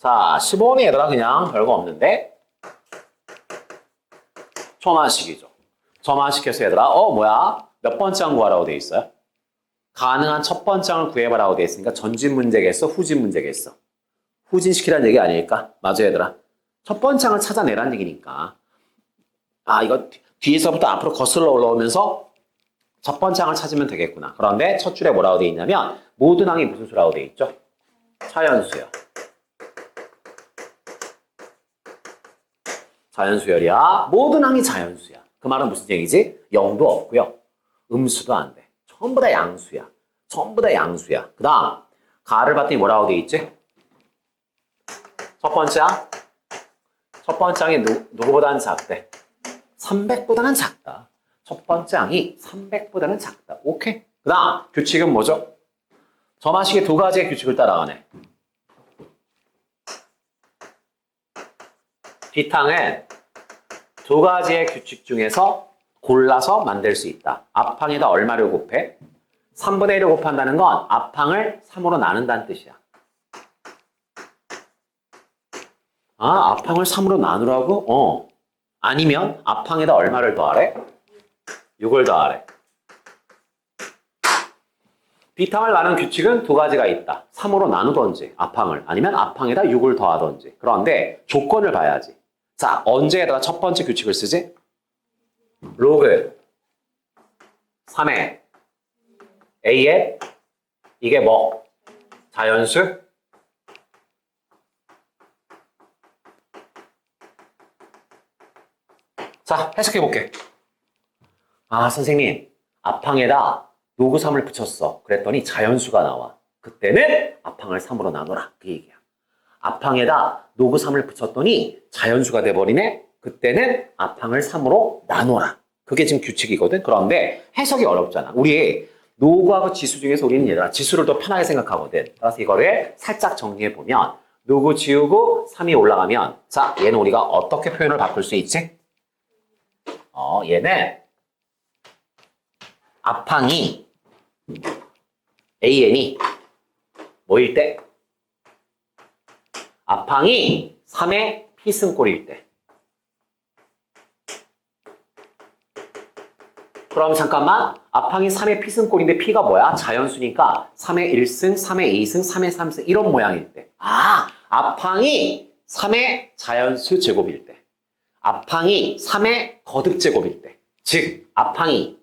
자, 15는 얘들아 그냥 별거 없는데 초만식이죠. 초만식해서 얘들아 어 뭐야? 몇항 구하라고 돼 있어요? 가능한 첫 번째 항을 구해봐라고 돼 있으니까 전진 문제겠어? 후진 문제겠어? 후진시키라는 얘기 아닐까? 맞아 얘들아. 첫 번째 항을 찾아내라는 얘기니까 아 이거 뒤- 뒤에서부터 앞으로 거슬러 올라오면서 첫 번째 항을 찾으면 되겠구나. 그런데 첫 줄에 뭐라고 돼 있냐면 모든 항이 무슨 수라고 돼 있죠? 자연수요. 자연수열이야. 모든 항이 자연수야. 그 말은 무슨 얘기지? 0도 없고요. 음수도 안 돼. 전부 다 양수야. 전부 다 양수야. 그 다음 가를 봤더니 뭐라고 돼 있지? 첫 번째 항? 첫 번째 항이 누, 누구보다는 작대? 300보다는 작다. 첫 번째 항이 300보다는 작다. 오케이. 그 다음 규칙은 뭐죠? 저마식의 두 가지의 규칙을 따라가네. 뒷항은 두 가지의 규칙 중에서 골라서 만들 수 있다. 앞항에다 얼마를 곱해? 3분의 1을 곱한다는 건 앞항을 3으로 나눈다는 뜻이야. 아, 앞항을 3으로 나누라고? 어. 아니면 앞항에다 얼마를 더하래? 6을 더하래. 뒷항을 나눈 규칙은 두 가지가 있다. 3으로 나누던지 앞항을 아니면 앞항에다 6을 더하던지. 그런데 조건을 봐야지. 자, 언제에다가 첫 번째 규칙을 쓰지? 로그 3에 A에 이게 뭐? 자연수? 자, 해석해 볼게. 아, 선생님. 앞항에다 로그 3을 붙였어. 그랬더니 자연수가 나와. 그때는 앞항을 3으로 나눠라. 그 얘기야. 앞항에다 로그 3을 붙였더니 자연수가 돼버리네? 그때는 앞항을 3으로 나눠라. 그게 지금 규칙이거든. 그런데 해석이 어렵잖아. 우리 로그하고 지수 중에서 우리는 얘들아 지수를 더 편하게 생각하거든. 따라서 이거를 살짝 정리해 보면 로그 지우고 3이 올라가면 자 얘는 우리가 어떻게 표현을 바꿀 수 있지? 어 얘는 앞항이 AN이 뭐일 때? 앞항이 3의 피승꼴일 때. 그럼 잠깐만 앞항이 3의 피승꼴인데 P가 뭐야? 자연수니까 3의 1승, 3의 2승, 3의 3승 이런 모양일 때. 아, 앞항이 3의 자연수 제곱일 때. 앞항이 3의 거듭 제곱일 때. 즉, 앞항이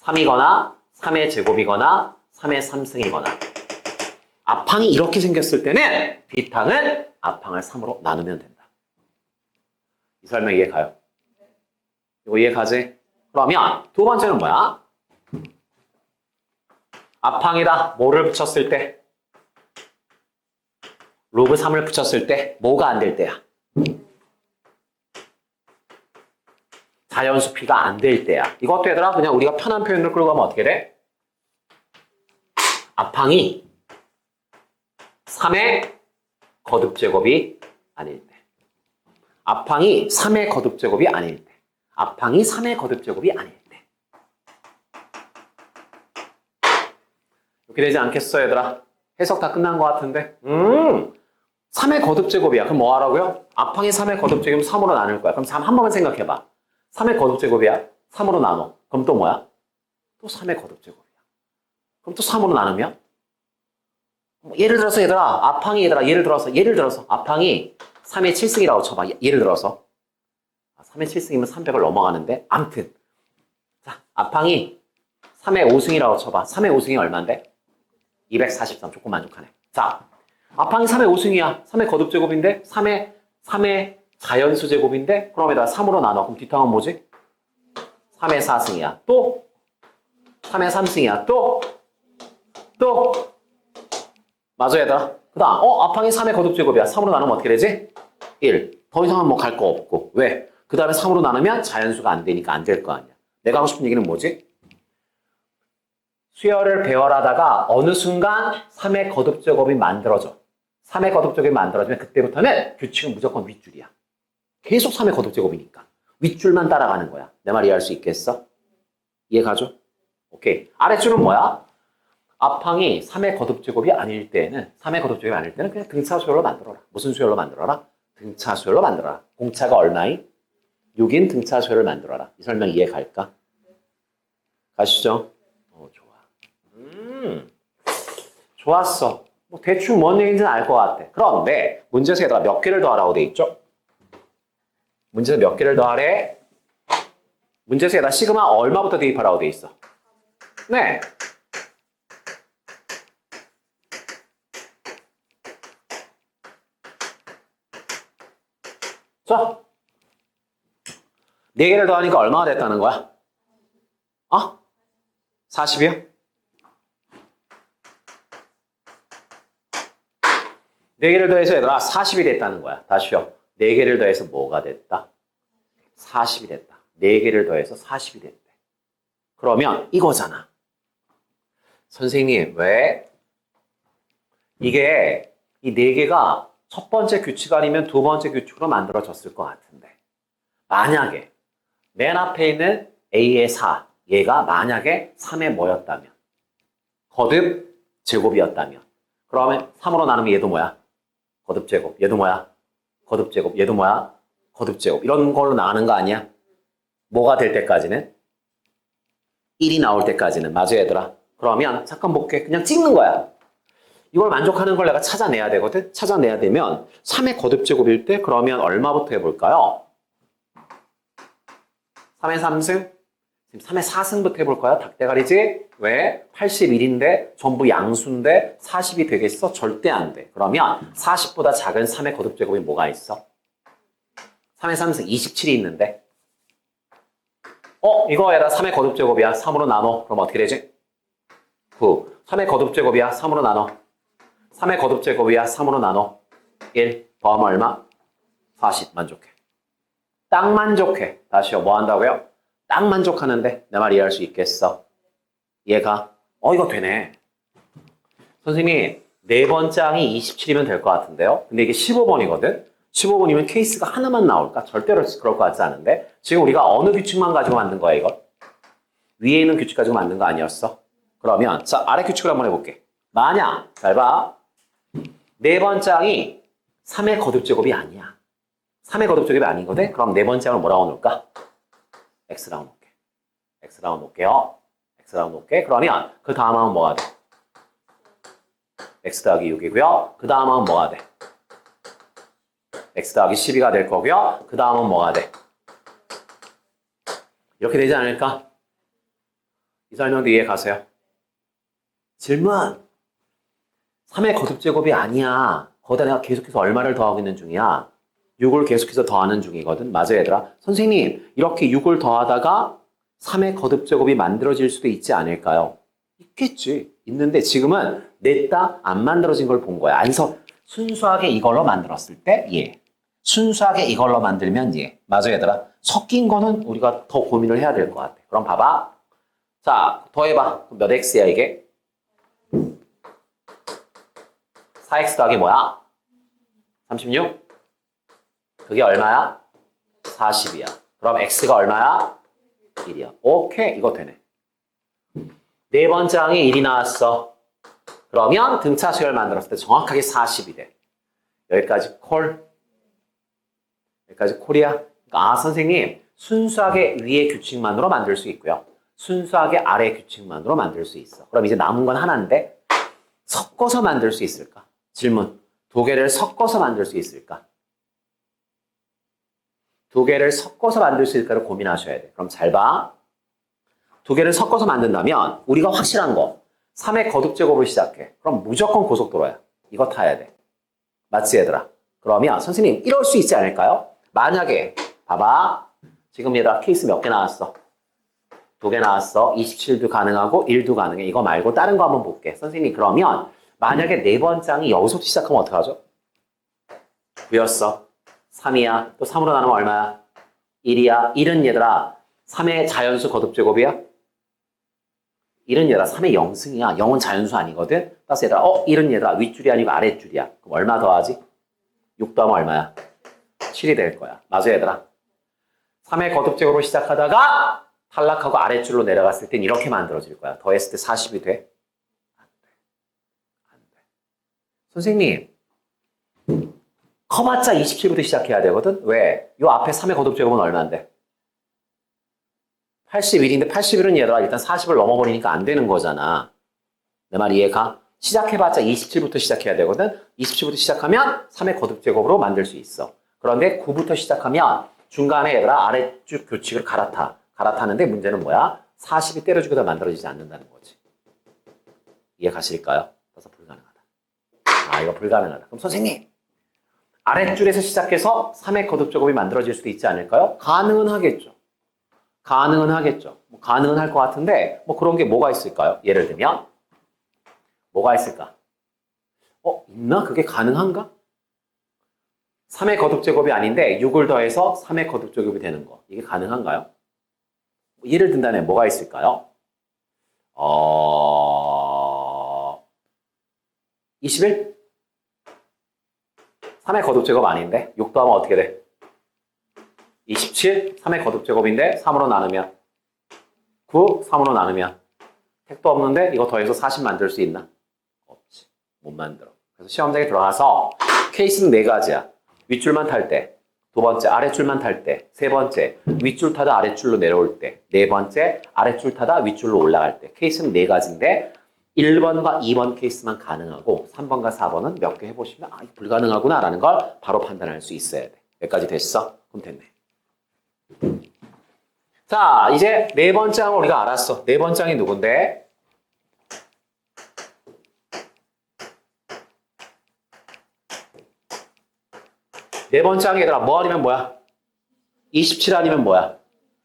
3이거나 3의 제곱이거나 3의 3승이거나 앞항이 이렇게 생겼을 때는 뒷항은 앞항을 3으로 나누면 된다. 이 설명 이해 가요? 이거 이해 가지? 그러면 두 번째는 뭐야? 앞항에다 뭐를 붙였을 때? 로그 3을 붙였을 때 뭐가 안 될 때야? 자연수 P가 안 될 때야. 이것도 얘들아 그냥 우리가 편한 표현으로 끌고 가면 어떻게 돼? 앞항이 3의 거듭 제곱이 아닐 때. 앞항이 3의 거듭 제곱이 아닐 때. 앞항이 3의 거듭 제곱이 아닐 때. 이렇게 되지 않겠어, 얘들아? 해석 다 끝난 것 같은데? 음! 3의 거듭 제곱이야. 그럼 뭐 하라고요? 앞항이 3의 거듭 제곱이면 3으로 나눌 거야. 그럼 3, 한 번만 생각해 봐. 3의 거듭 제곱이야. 3으로 나눠. 그럼 또 뭐야? 또 3의 거듭 제곱이야. 그럼 또 3으로 나누면? 뭐 예를 들어서 얘들아, 앞항이 얘들아, 예를 들어서, 예를 들어서, 앞항이 3의 7승이라고 쳐봐. 예- 예를 들어서. 아, 3의 7승이면 300을 넘어가는데, 암튼. 자, 앞항이 3의 5승이라고 쳐봐. 3의 5승이 얼만데? 243. 조금 만족하네. 자, 앞항이 3의 5승이야. 3의 거듭 제곱인데, 3의, 3의 자연수 제곱인데, 그럼 에다 3으로 나눠. 그럼 뒷항은 뭐지? 3의 4승이야. 또, 3의 3승이야. 또, 또, 맞아 얘들아. 그 다음 어 앞항이 3의 거듭 제곱이야. 3으로 나누면 어떻게 되지? 1. 더 이상은 뭐 갈 거 없고. 왜? 그 다음에 3으로 나누면 자연수가 안 되니까 안 될 거 아니야. 내가 하고 싶은 얘기는 뭐지? 수열을 배열하다가 어느 순간 3의 거듭 제곱이 만들어져. 3의 거듭 제곱이 만들어지면 그때부터는 규칙은 무조건 윗줄이야. 계속 3의 거듭 제곱이니까. 윗줄만 따라가는 거야. 내 말 이해할 수 있겠어? 이해 가죠? 오케이. 아랫줄은 뭐야? 앞항이 3의 거듭 제곱이 아닐 때에는 3의 거듭 제곱이 아닐 때는 그냥 등차 수열로 만들어라. 무슨 수열로 만들어라? 등차 수열로 만들어라. 공차가 얼마이? 6인 등차 수열을 만들어라. 이 설명 이해 갈까? 가시죠. 어, 좋아. 음, 좋았어. 뭐 대충 뭔 얘기인지는 알 것 같아. 그런데 문제에서 몇 개를 더하라고 돼 있죠? 문제에서 몇 개를 더하래? 문제에서 시그마 얼마부터 대입하라고 돼 있어? 네. 자, 네 개를 더하니까 얼마가 됐다는 거야? 어? 40이요? 네 개를 더해서 얘들아 40이 됐다는 거야. 다시요. 네 개를 더해서 뭐가 됐다? 40이 됐다. 네 개를 더해서 40이 됐대. 그러면 이거잖아. 선생님, 왜? 이게 이네 개가 첫 번째 규칙 아니면 두 번째 규칙으로 만들어졌을 것 같은데. 만약에 맨 앞에 있는 A의 4, 얘가 만약에 3의 뭐였다면? 거듭 제곱이었다면. 그러면 3으로 나누면 얘도 뭐야? 거듭 제곱. 얘도 뭐야? 거듭 제곱. 얘도 뭐야? 거듭 제곱. 이런 걸로 나가는 거 아니야? 뭐가 될 때까지는? 1이 나올 때까지는. 맞아, 얘들아. 그러면 잠깐 볼게. 그냥 찍는 거야. 이걸 만족하는 걸 내가 찾아내야 되거든. 찾아내야 되면 3의 거듭 제곱일 때 그러면 얼마부터 해볼까요? 3의 3승? 지금 3의 4승부터 해볼까요? 닭대가리지? 왜? 81인데 전부 양수인데 40이 되겠어? 절대 안 돼. 그러면 40보다 작은 3의 거듭 제곱이 뭐가 있어? 3의 3승 27이 있는데 어? 이거 얘라 3의 거듭 제곱이야. 3으로 나눠. 그럼 어떻게 되지? 9. 3의 거듭 제곱이야. 3으로 나눠. 3의 거듭 제곱이야. 3으로 나눠. 1. 더하면 얼마? 40. 만족해. 딱 만족해. 다시요. 뭐 한다고요? 딱 만족하는데 내 말 이해할 수 있겠어? 얘가 어 이거 되네. 선생님 네 번째 항이 27이면 될 것 같은데요. 근데 이게 15번이거든. 15번이면 케이스가 하나만 나올까? 절대로 그럴 것 같지 않은데 지금 우리가 어느 규칙만 가지고 만든 거야 이거? 위에 있는 규칙 가지고 만든 거 아니었어? 그러면 자 아래 규칙을 한번 해볼게. 만약 잘 봐. 네 번째 항이 3의 거듭 제곱이 아니야. 3의 거듭 제곱이 아니거든? 그럼 네 번째 항을 뭐라고 놓을까? x라고 놓을게. x라고 놓을게요. x라고 놓을게. 그러면 그 다음 항은 뭐가 돼? x 더하기 6이고요. 그 다음 항은 뭐가 돼? x 더하기 12가 될 거고요. 그 다음은 뭐가 돼? 이렇게 되지 않을까? 이 설명도 이해 가세요? 질문! 3의 거듭 제곱이 아니야. 거기다 내가 계속해서 얼마를 더하고 있는 중이야? 6을 계속해서 더하는 중이거든. 맞아, 얘들아. 선생님, 이렇게 6을 더하다가 3의 거듭 제곱이 만들어질 수도 있지 않을까요? 있겠지. 있는데 지금은 냈다 안 만들어진 걸 본 거야. 안서 순수하게 이걸로 만들었을 때 예. 순수하게 이걸로 만들면 예. 맞아, 얘들아. 섞인 거는 우리가 더 고민을 해야 될 것 같아. 그럼 봐봐. 자, 더해봐. 몇 x야, 이게? 4x 더하기 뭐야? 36? 그게 얼마야? 40이야. 그럼 x가 얼마야? 1이야. 오케이. 이거 되네. 네 번째 항이 1이 나왔어. 그러면 등차 수열 만들었을 때 정확하게 40이 돼. 여기까지 콜. 여기까지 콜이야. 그러니까 아, 선생님. 순수하게 위의 규칙만으로 만들 수 있고요. 순수하게 아래 규칙만으로 만들 수 있어. 그럼 이제 남은 건 하나인데 섞어서 만들 수 있을까? 질문. 두 개를 섞어서 만들 수 있을까? 두 개를 섞어서 만들 수 있을까를 고민하셔야 돼. 그럼 잘 봐. 두 개를 섞어서 만든다면 우리가 확실한 거 3의 거듭 제곱을 시작해. 그럼 무조건 고속도로야. 이거 타야 돼. 맞지 얘들아? 그러면 선생님 이럴 수 있지 않을까요? 만약에 봐봐. 지금 얘들아 케이스 몇 개 나왔어? 두 개 나왔어. 27도 가능하고 1도 가능해. 이거 말고 다른 거 한번 볼게. 선생님 그러면 만약에 네 번장이 여기서부터 시작하면 어떡하죠? 9였어. 3이야. 또 3으로 나누면 얼마야? 1이야. 1은 얘들아 3의 자연수 거듭제곱이야? 1은 얘들아 3의 영승이야. 0은 자연수 아니거든? 따라서 얘들아 어? 1은 얘들아 윗줄이 아니고 아랫줄이야. 그럼 얼마 더하지? 6 더하면 얼마야? 7이 될 거야. 맞아 얘들아? 3의 거듭제곱으로 시작하다가 탈락하고 아랫줄로 내려갔을 땐 이렇게 만들어질 거야. 더했을 때 40이 돼? 안 선생님, 커봤자 27부터 시작해야 되거든? 왜? 요 앞에 3의 거듭제곱은 얼마인데? 81인데 81은 얘들아 일단 40을 넘어버리니까 안 되는 거잖아. 내 말 이해가? 시작해봤자 27부터 시작해야 되거든? 27부터 시작하면 3의 거듭제곱으로 만들 수 있어. 그런데 9부터 시작하면 중간에 얘들아 아래쪽 교칙을 갈아타. 갈아타는데 문제는 뭐야? 40이 때려주고도 만들어지지 않는다는 거지. 이해 가실까요? 아, 이거 불가능하다. 그럼 선생님, 아랫줄에서 시작해서 3의 거듭제곱이 만들어질 수도 있지 않을까요? 가능은 하겠죠. 가능은 하겠죠. 뭐 가능은 할 것 같은데, 뭐 그런 게 뭐가 있을까요? 예를 들면, 뭐가 있을까? 어, 있나? 그게 가능한가? 3의 거듭 제곱이 아닌데 6을 더해서 3의 거듭 제곱이 되는 거. 이게 가능한가요? 뭐 예를 든다면 뭐가 있을까요? 어... 21? 3의 거듭 제곱 아닌데 6 더하면 어떻게 돼? 27? 3의 거듭 제곱인데 3으로 나누면 9? 3으로 나누면 택도 없는데 이거 더해서 40 만들 수 있나? 없지. 못 만들어. 그래서 시험장에 들어가서 케이스는 네 가지야. 윗줄만 탈 때, 두 번째 아랫줄만 탈 때, 세 번째 윗줄 타다 아랫줄로 내려올 때, 네 번째 아랫줄 타다 윗줄로 올라갈 때. 케이스는 네 가지인데 1번과 2번 케이스만 가능하고 3번과 4번은 몇 개 해보시면 아, 불가능하구나 라는 걸 바로 판단할 수 있어야 돼. 여기까지 됐어? 그럼 됐네. 자, 이제 네 번째 항을 우리가 알았어. 네 번째 항이 누군데? 네 번째 항이 얘들아 뭐 아니면 뭐야? 27 아니면 뭐야?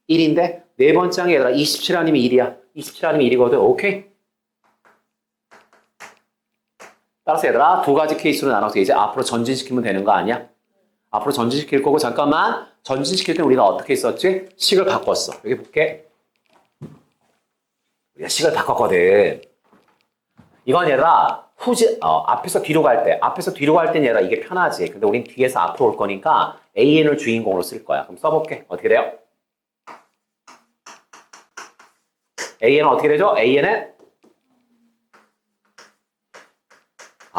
1인데 네 번째 항이 얘들아 27 아니면 1이야. 27 아니면 1이거든. 오케이? 따라서 얘들아 두 가지 케이스로 나눠서 이제 앞으로 전진시키면 되는 거 아니야? 앞으로 전진시킬 거고 잠깐만 전진시킬 때 우리가 어떻게 했었지? 식을 바꿨어. 여기 볼게. 우리가 식을 바꿨거든. 이건 얘들아 후지 어, 앞에서 뒤로 갈 때, 앞에서 뒤로 갈 때는 얘들아 이게 편하지. 근데 우린 뒤에서 앞으로 올 거니까 AN을 주인공으로 쓸 거야. 그럼 써볼게. 어떻게 돼요? AN은 어떻게 되죠? AN은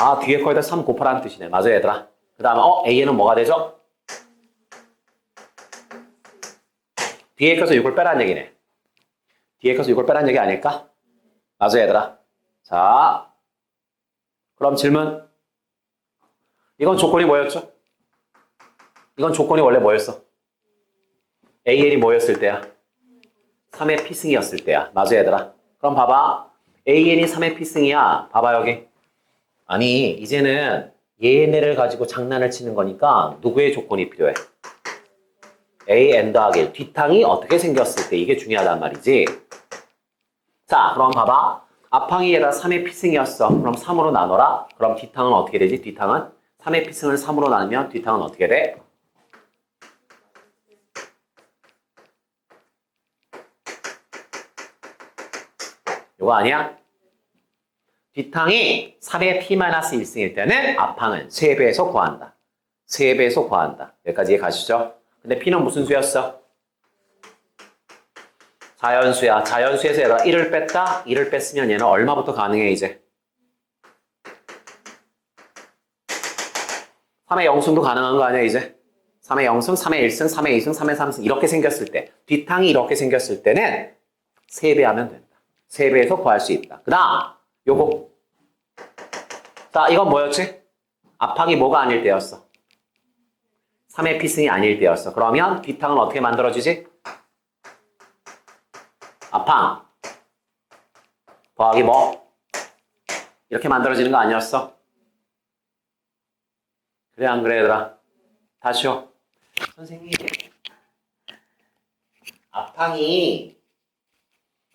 아 뒤에 거에다 3 곱하라는 뜻이네. 맞아요, 얘들아. 그 다음에 어 AN은 뭐가 되죠? 뒤에 거서 6을 빼라는 얘기네. 뒤에 거서 6을 빼라는 얘기 아닐까? 맞아요, 얘들아. 자, 그럼 질문. 이건 조건이 뭐였죠? 이건 조건이 원래 뭐였어? AN이 뭐였을 때야? 3의 피승이었을 때야. 맞아, 얘들아. 그럼 봐봐. AN이 3의 피승이야. 봐봐, 여기. 아니, 이제는 얘네를 가지고 장난을 치는 거니까 누구의 조건이 필요해? A and 하길. 뒷항이 어떻게 생겼을 때 이게 중요하단 말이지. 자, 그럼 봐봐. 앞항이 얘가 3의 피승이었어. 그럼 3으로 나눠라. 그럼 뒷항은 어떻게 되지? 뒷항은 3의 피승을 3으로 나누면 뒷항은 어떻게 돼? 요거 아니야? 뒷항이 3의 P-1승일 때는 앞항은 3배에서 구한다. 3배에서 구한다. 여기까지 가시죠? 근데 P는 무슨 수였어? 자연수야. 자연수에서 얘가 1을 뺐다. 1을 뺐으면 얘는 얼마부터 가능해 이제? 3의 0승도 가능한 거 아니야 이제? 3의 0승, 3의 1승, 3의 2승, 3의 3승 이렇게 생겼을 때 뒷항이 이렇게 생겼을 때는 3배 하면 된다. 3배에서 구할 수 있다. 그 다음 요거 자 이건 뭐였지? 앞항이 뭐가 아닐 때였어? 3의 피승이 아닐 때였어. 그러면 뒷항은 어떻게 만들어지지? 앞항 더하기 뭐? 이렇게 만들어지는 거 아니었어? 그래 안 그래 얘들아? 다시요. 선생님 앞항이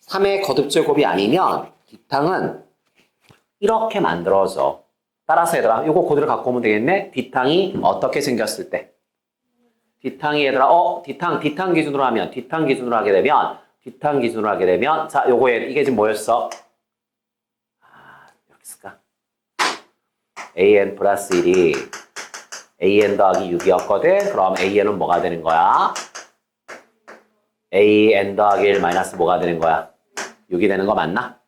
3의 거듭제곱이 아니면 뒷항은 이렇게 만들어져. 따라서 얘들아 요거 코드를 갖고 오면 되겠네. 뒷항이 어떻게 생겼을 때 뒷항이 얘들아 어 뒷항 뒷항 기준으로 하면 뒷항 기준으로 하게 되면 뒷항 기준으로 하게 되면 자 요거에 이게 지금 뭐였어? 아 여기 있을까? an 플러스 1이 an 더하기 6이었거든. 그럼 an은 뭐가 되는 거야? an 더하기 1 마이너스 뭐가 되는 거야? 6이 되는 거 맞나?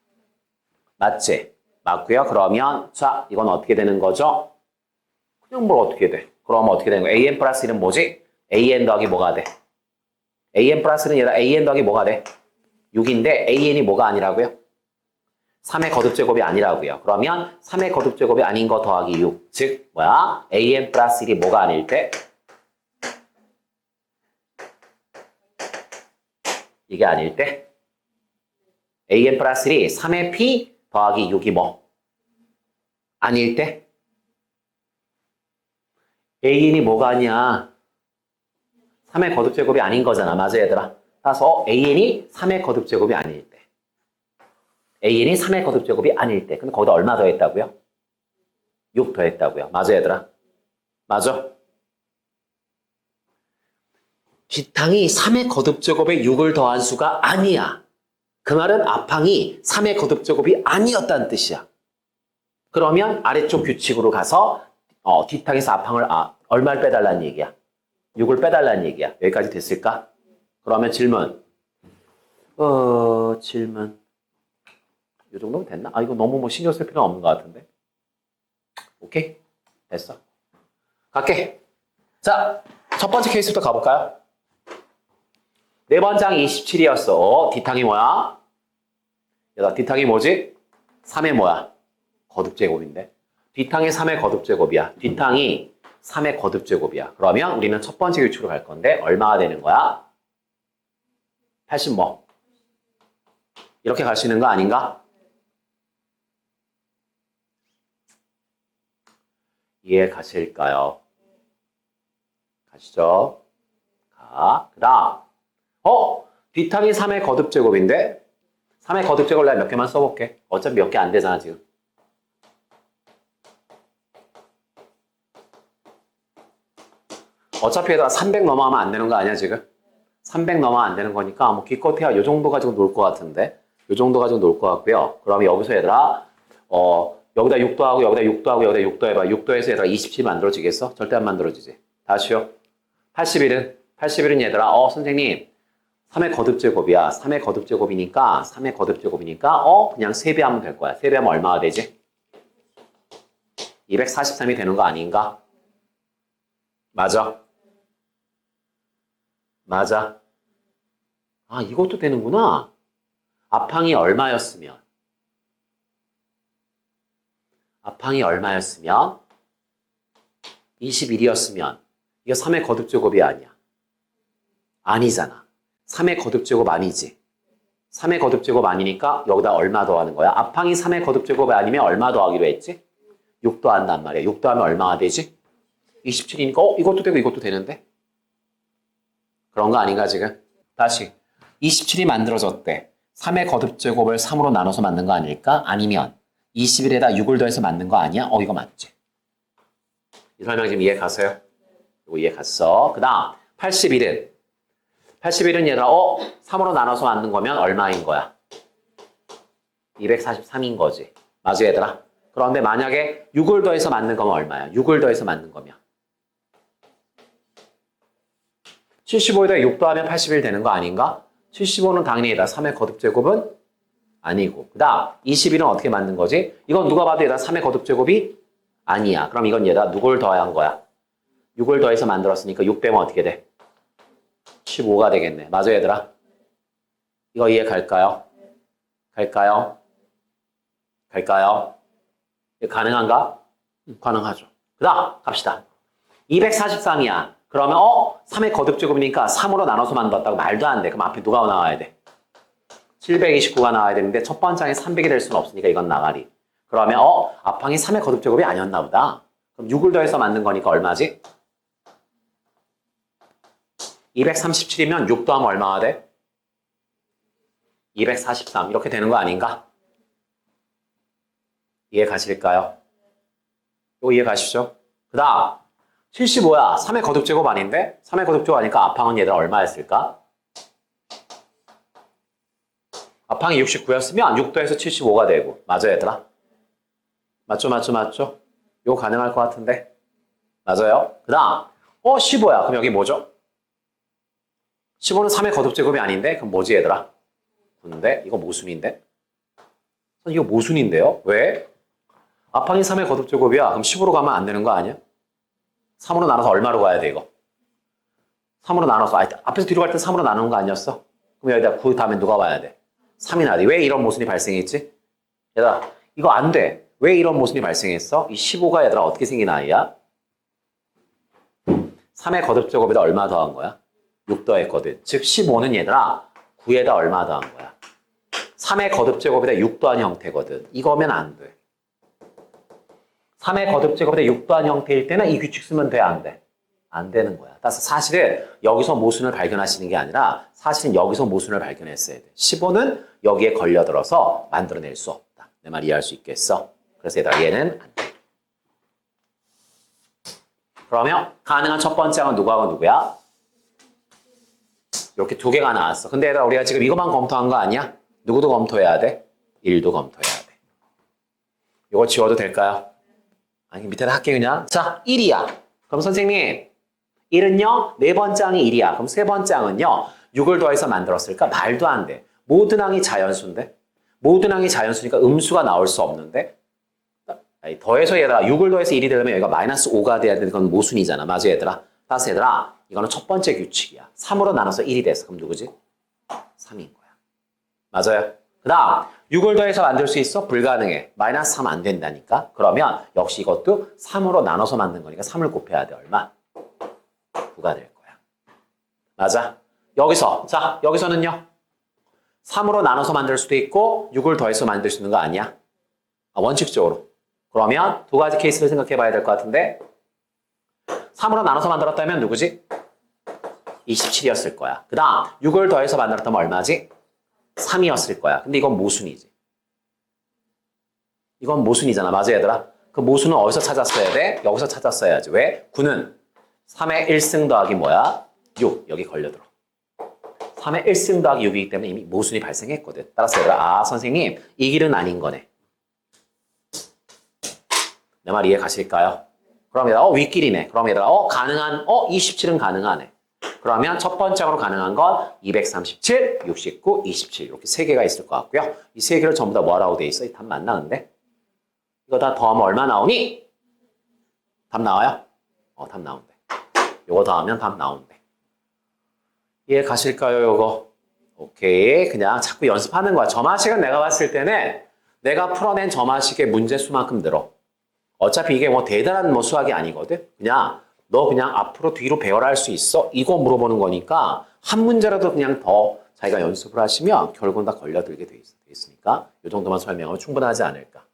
맞지? 맞고요. 그러면 자 이건 어떻게 되는 거죠? 그냥 뭘 어떻게 돼? 그럼 어떻게 되는 거야? an 플러스 1은 뭐지? an 더하기 뭐가 돼? an 플러스는 얘가 an 더하기 뭐가 돼? 6인데 an이 뭐가 아니라고요? 3의 거듭제곱이 아니라고요. 그러면 3의 거듭제곱이 아닌 거 더하기 6. 즉 뭐야? an 플러스 1이 뭐가 아닐 때? 이게 아닐 때? an 플러스 1이 3의 p 더하기 6이 뭐? 아닐 때? an이 뭐가 아니야? 3의 거듭제곱이 아닌 거잖아. 맞아 얘들아? 따라서 an이 3의 거듭제곱이 아닐 때. an이 3의 거듭제곱이 아닐 때. 근데 거기다 얼마 더 했다고요? 6 더했다고요. 맞아 얘들아? 맞아? 뒷항이 3의 거듭제곱에 6을 더한 수가 아니야. 그 말은 앞항이 3의 거듭 제곱이 아니었다는 뜻이야. 그러면 아래쪽 규칙으로 가서 어, 뒷항에서 앞항을 아, 얼마를 빼달라는 얘기야? 6을 빼달라는 얘기야. 여기까지 됐을까? 그러면 질문. 어, 질문. 이 정도면 됐나? 아, 이거 너무 뭐 신경 쓸 필요는 없는 것 같은데. 오케이? 됐어. 갈게. 자, 첫 번째 케이스부터 가볼까요? 네 번장 27이었어. 어, 뒷항이 뭐야? 얘가 뒷항이 뭐지? 3의 뭐야? 거듭제곱인데. 뒷항이 3의 거듭제곱이야. 뒷항이 3의 거듭제곱이야. 그러면 우리는 첫 번째 규칙으로 갈 건데 얼마가 되는 거야? 80 뭐? 이렇게 갈 수 있는 거 아닌가? 이해 가실까요? 가시죠. 가. 그 다음. 어? 뒷항이 3의 거듭제곱인데? 3의 거듭 제곱을 내가 몇 개만 써볼게. 어차피 몇 개 안 되잖아, 지금. 어차피 얘가 300 넘어가면 안 되는 거 아니야, 지금? 300 넘어가면 안 되는 거니까, 뭐, 기껏해야 요 정도 가지고 놀 것 같은데? 요 정도 가지고 놀 것 같고요. 그럼 여기서 얘들아, 어, 여기다 6도 하고, 여기다 6도 하고, 여기다 6도 해봐. 6도 해서 얘들아 27 만들어지겠어? 절대 안 만들어지지. 다시요. 81은? 81은 얘들아, 어, 선생님, 3의 거듭 제곱이야. 3의 거듭 제곱이니까, 3의 거듭 제곱이니까, 어, 그냥 3배 하면 될 거야. 3배 하면 얼마가 되지? 243이 되는 거 아닌가? 맞아. 맞아. 아, 이것도 되는구나. 앞항이 얼마였으면? 앞항이 얼마였으면? 21이었으면 이게 3의 거듭 제곱이 아니야. 아니잖아. 3의 거듭제곱 아니지. 3의 거듭제곱 아니니까 여기다 얼마 더하는 거야? 앞항이 3의 거듭제곱이 아니면 얼마 더하기로 했지? 6 더한단 말이야. 6 더하면 얼마가 되지? 27이니까 어? 이것도 되고 이것도 되는데? 그런 거 아닌가 지금? 다시 27이 만들어졌대. 3의 거듭제곱을 3으로 나눠서 만든 거 아닐까? 아니면 21에다 6을 더해서 만든 거 아니야? 어 이거 맞지? 이 설명 지금 이해 가세요? 이거 이해 갔어. 그 다음 81은 81은 얘들아 어? 3으로 나눠서 만든 거면 얼마인 거야? 243인 거지. 맞아 얘들아? 그런데 만약에 6을 더해서 만든 거면 얼마야? 6을 더해서 만든 거면 75에다 6 더하면 81 되는 거 아닌가? 75는 당연히 얘다 3의 거듭제곱은 아니고 그 다음 21은 어떻게 만든 거지? 이건 누가 봐도 얘다 3의 거듭제곱이 아니야. 그럼 이건 얘다 누굴 더한 거야? 6을 더해서 만들었으니까 6 빼면 어떻게 돼? 15가 되겠네. 맞아 얘들아? 이거 이해 갈까요? 갈까요? 갈까요? 가능한가? 음, 가능하죠. 그 다음 갑시다. 243이야. 그러면 어? 3의 거듭제곱이니까 3으로 나눠서 만들었다고 말도 안 돼. 그럼 앞에 누가 나와야 돼? 729가 나와야 되는데 첫 번째 항이 300이 될 수는 없으니까 이건 나가리. 그러면 어? 앞항이 3의 거듭제곱이 아니었나 보다. 그럼 6을 더해서 만든 거니까 얼마지? 237이면 6 더하면 얼마가 돼? 243 이렇게 되는 거 아닌가? 이해 가실까요? 이거 이해 가시죠? 그 다음 75야. 3의 거듭제곱 아닌데? 3의 거듭제곱 아니까 앞항은 얘들 얼마였을까? 앞항이 69였으면 6 더해서 75가 되고 맞아요 얘들아? 맞죠 맞죠 맞죠? 이거 가능할 것 같은데? 맞아요? 그 다음 어 15야. 그럼 여기 뭐죠? 15는 3의 거듭 제곱이 아닌데? 그럼 뭐지 얘들아? 근데 이거 모순인데? 이거 모순인데요? 왜? 앞항이 3의 거듭 제곱이야. 그럼 10으로 가면 안 되는 거 아니야? 3으로 나눠서 얼마로 가야 돼, 이거? 3으로 나눠서, 아, 앞에서 뒤로 갈 때 3으로 나누는 거 아니었어? 그럼 여기다 9 다음에 누가 와야 돼? 3이 나야 돼. 왜 이런 모순이 발생했지? 얘들아, 이거 안 돼. 왜 이런 모순이 발생했어? 이 15가 얘들아 어떻게 생긴 아이야? 3의 거듭 제곱에다 얼마 더한 거야? 6 더했거든. 즉 15는 얘들아 9에다 얼마 더한 거야? 3의 거듭 제곱에다 6 더한 형태거든. 이거면 안 돼. 3의 거듭 제곱에다 6 더한 형태일 때는 이 규칙 쓰면 돼, 안 돼? 안 되는 거야. 따라서 사실은 여기서 모순을 발견하시는 게 아니라 사실은 여기서 모순을 발견했어야 돼. 15는 여기에 걸려들어서 만들어낼 수 없다. 내 말 이해할 수 있겠어? 그래서 얘들아 얘는 안 돼. 그러면 가능한 첫 번째 항은 누구하고 누구야? 이렇게 두 개가 나왔어. 근데 얘들아 우리가 지금 이것만 검토한 거 아니야? 누구도 검토해야 돼? 1도 검토해야 돼. 이거 지워도 될까요? 아니 밑에다 할게 그냥. 자 1이야. 그럼 선생님 1은요 네 번째 항이 1이야. 그럼 세 번째 항은요 6을 더해서 만들었을까? 말도 안 돼. 모든 항이 자연수인데 모든 항이 자연수니까 음수가 나올 수 없는데 아니, 더해서 얘들아 6을 더해서 1이 되려면 여기가 마이너스 5가 돼야 되는 건 모순이잖아. 맞아 얘들아? 따라서 얘들아 이거는 첫 번째 규칙이야. 3으로 나눠서 1이 됐어. 그럼 누구지? 3인 거야. 맞아요. 그 다음 6을 더해서 만들 수 있어? 불가능해. 마이너스 3 안 된다니까. 그러면 역시 이것도 3으로 나눠서 만든 거니까 3을 곱해야 돼. 얼마? 9가 될 거야. 맞아. 여기서 자 여기서는요. 3으로 나눠서 만들 수도 있고 6을 더해서 만들 수 있는 거 아니야? 아, 원칙적으로. 그러면 두 가지 케이스를 생각해 봐야 될 것 같은데 3으로 나눠서 만들었다면 누구지? 27이었을 거야. 그 다음 6을 더해서 만들었다면 얼마지? 3이었을 거야. 근데 이건 모순이지. 이건 모순이잖아. 맞아 얘들아? 그 모순은 어디서 찾았어야 돼? 여기서 찾았어야지. 왜? 9는 3의 1승 더하기 뭐야? 6. 여기 걸려들어. 3의 1승 더하기 6이기 때문에 이미 모순이 발생했거든. 따라서 얘들아, 아, 선생님, 이 길은 아닌 거네. 내 말 이해 가실까요? 그럼 얘들아, 어, 윗길이네. 그럼 얘들아, 어, 가능한, 어, 27은 가능하네. 그러면 첫 번째로 가능한 건 237, 69, 27 이렇게 세 개가 있을 것 같고요. 이 세 개를 전부 다 뭐라고 돼 있어? 이 답 맞나는데? 이거 다 더하면 얼마 나오니? 답 나와요? 어, 답 나온대. 요거 더하면 답 나온대. 이해 가실까요, 요거? 오케이. 그냥 자꾸 연습하는 거야. 점화식은 내가 봤을 때는 내가 풀어낸 점화식의 문제 수만큼 늘어. 어차피 이게 뭐 대단한 뭐 수학이 아니거든. 그냥 너 그냥 앞으로 뒤로 배워라 할수 있어? 이거 물어보는 거니까 한 문제라도 그냥 더 자기가 연습을 하시면 결국은 다 걸려들게 돼 있으니까 이 정도만 설명하면 충분하지 않을까.